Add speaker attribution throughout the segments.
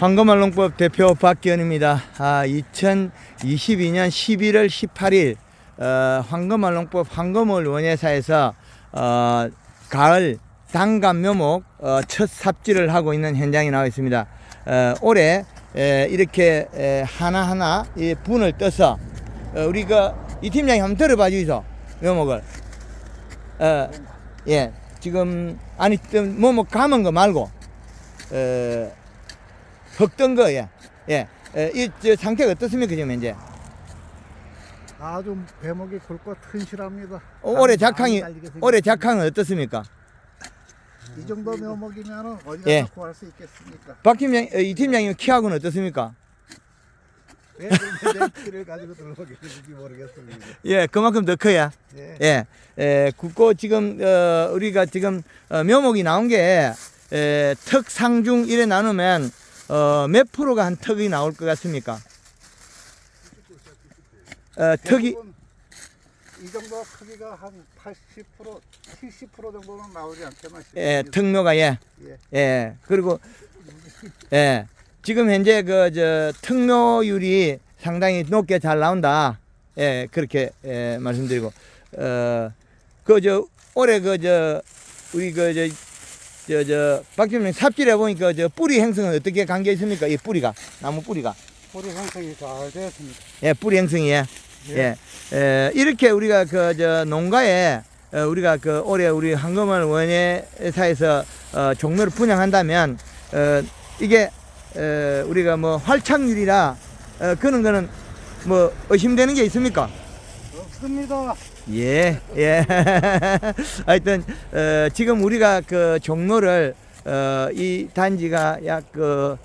Speaker 1: 황금알농법 대표 박기현입니다. 아, 2022년 11월 18일 어, 황금알농법 황금을 원예사에서 어, 가을 단감 묘목 어, 첫 삽질을 하고 있는 현장에 나와 있습니다. 어, 올해 에, 이렇게 에, 하나하나 이 분을 떠서 어, 우리 가 이 팀장이 한번 들어봐 주이소 묘목을 어, 예 지금 아니 좀 뭐뭐 감은 거 말고 어, 흙던 거, 예. 예. 에, 이, 저 상태가 어떻습니까, 지금 현재?
Speaker 2: 아주 배목이 굵고 튼실합니다.
Speaker 1: 어, 올해 작황이. 올해 작황은 어떻습니까?
Speaker 2: 이 정도 묘목이면은 어디
Speaker 1: 예.
Speaker 2: 구할 수 있겠습니까?
Speaker 1: 박 팀장, 어, 이 팀장님 키하고는 어떻습니까?
Speaker 2: 왜 키를 가지고 들어오게 되는지 모르겠습니다.
Speaker 1: 예, 그만큼 더 커야.
Speaker 2: 예.
Speaker 1: 예. 에, 굵고 지금, 어, 우리가 지금, 어, 묘목이 나온 게, 에, 턱, 상중 이래 나누면, 어, 몇 프로가 한 턱이 나올 것 같습니까? 어, 턱이,
Speaker 2: 대부분 이 정도 크기가 한 80% 70% 정도는 나오지 않겠나 싶습니다.
Speaker 1: 예, 턱묘가, 예.
Speaker 2: 예.
Speaker 1: 예. 그리고 예. 지금 현재 그 저 특료율이 상당히 높게 잘 나온다. 예, 그렇게 예, 말씀드리고 어 그 저 올해 그 저 우리 그저 저 저 박주민 삽질해 보니까 저 뿌리 행성은 어떻게 관계 있습니까? 이 뿌리가 나무 뿌리가
Speaker 2: 뿌리 형성이 잘 되었습니다.
Speaker 1: 예, 뿌리 행성이 예. 예. 에, 이렇게 우리가 그 저 농가에 어, 우리가 그 올해 우리 황금을 원예사에서 어, 종묘를 분양한다면 어, 이게 어, 우리가 뭐 활착률이라 어, 그런 거는 뭐 의심되는 게 있습니까?
Speaker 2: 없습니다.
Speaker 1: 예, 예. 하여튼 어, 지금 우리가 그 종로를 어, 이 단지가 약그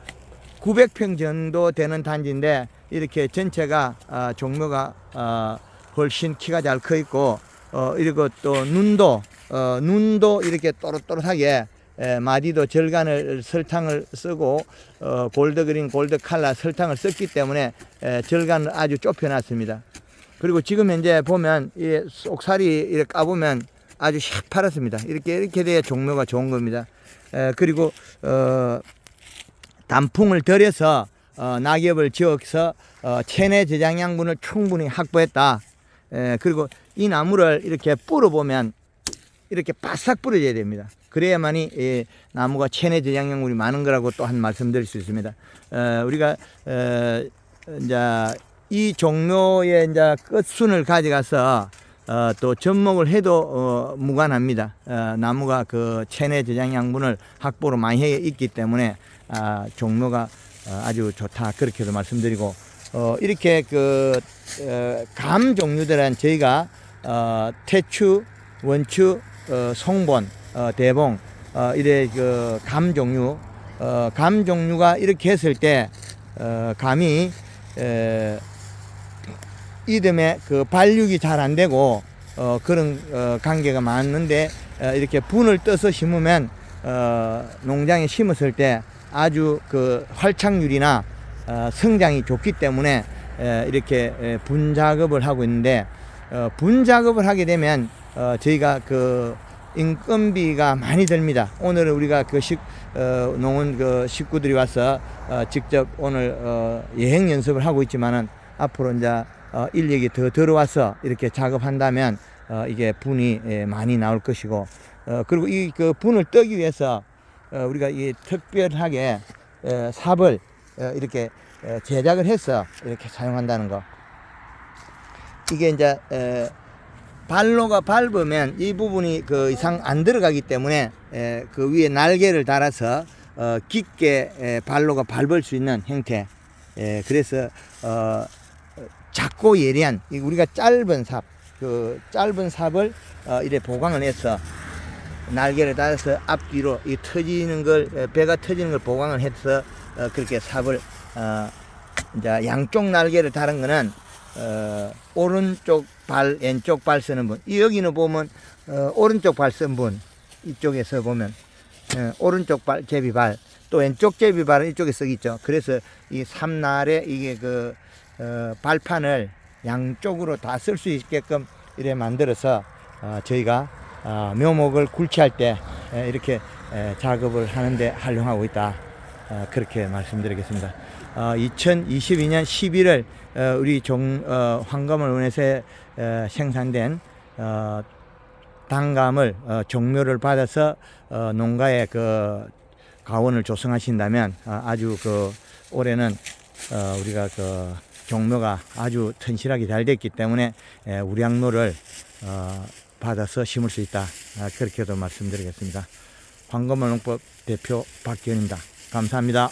Speaker 1: 900평 정도 되는 단지인데 이렇게 전체가 아, 종로가 어, 훨씬 키가 잘 커 있고 어, 그리고 또 눈도 어, 눈도 이렇게 또렷또렷하게 에, 마디도 절간을 설탕을 쓰고 어, 골드 그린 골드 칼라 설탕을 썼기 때문에 에, 절간을 아주 좁혀놨습니다. 그리고 지금 현재 보면 이 쏙살이 이렇게 까보면 아주 새파랗습니다. 이렇게 이렇게 돼야 종묘가 좋은 겁니다. 에, 그리고 어, 단풍을 들여서 어, 낙엽을 지어서 어, 체내 저장 양분을 충분히 확보했다. 에, 그리고 이 나무를 이렇게 뿌려 보면 이렇게 바싹 뿌려져야 됩니다. 그래야만이 이 나무가 체내 저장 양분이 많은 거라고 또한 말씀드릴 수 있습니다. 어, 우리가 어, 이제 이 종묘의 이제 끝순을 가져가서 어, 또 접목을 해도 어, 무관합니다. 어, 나무가 그 체내 저장 양분을 확보로 많이 해 있기 때문에 아, 종묘가 어, 아주 좋다 그렇게도 말씀드리고 어, 이렇게 그 어, 감 종류들은 저희가 어, 태추, 원추, 어, 송본, 어, 대봉 어, 이래 그감 종류 어, 감 종류가 이렇게 했을 때 어, 감이 에, 이듬해 그 발육이 잘 안 되고 어, 그런 어, 관계가 많은데 어, 이렇게 분을 떠서 심으면 어, 농장에 심었을 때 아주 그 활착률이나 어, 성장이 좋기 때문에 에, 이렇게 에, 분 작업을 하고 있는데 어, 분 작업을 하게 되면 어, 저희가 그 인건비가 많이 듭니다. 오늘은 우리가 그 식, 어, 농원 그 식구들이 와서 어, 직접 오늘 어, 여행 연습을 하고 있지만은 앞으로 이제 어, 인력이 더 들어와서 이렇게 작업한다면 어, 이게 분이 예, 많이 나올 것이고 어, 그리고 이 그 분을 뜨기 위해서 어, 우리가 이 특별하게 에, 삽을 어, 이렇게 에, 제작을 해서 이렇게 사용한다는 거. 이게 이제 에, 발로가 밟으면 이 부분이 그 이상 안 들어가기 때문에 에, 그 위에 날개를 달아서 어, 깊게 에, 발로가 밟을 수 있는 형태. 에, 그래서 어, 작고 예리한 이 우리가 짧은 삽, 그 짧은 삽을 어, 이래 보강을 해서 날개를 달아서 앞뒤로 이 터지는 걸 에, 배가 터지는 걸 보강을 해서 어, 그렇게 삽을 어, 이제 양쪽 날개를 다른 거는 어, 오른쪽 발 왼쪽 발 쓰는 분. 이 여기는 보면 어, 오른쪽 발 쓴 분. 이쪽에서 보면 어, 오른쪽 발 제비발 또 왼쪽 제비발은 이쪽에 쓰겠죠. 그래서 이 삼날에 이게 그 어, 발판을 양쪽으로 다 쓸 수 있게끔 이래 만들어서 어, 저희가 어, 묘목을 굴치할 때 에, 이렇게 에, 작업을 하는데 활용하고 있다. 어, 그렇게 말씀드리겠습니다. 어, 2022년 11월 어, 우리 종 어, 황금을 원에서 어, 생산된 어, 단감을 어, 종묘를 받아서 어, 농가에 그 가원을 조성하신다면 어, 아주 그 올해는 어, 우리가 그 종묘가 아주 튼실하게 잘 됐기 때문에 에, 우량로를 어, 받아서 심을 수 있다. 아, 그렇게도 말씀드리겠습니다. 황금을 농법 대표 박기현입니다. 감사합니다.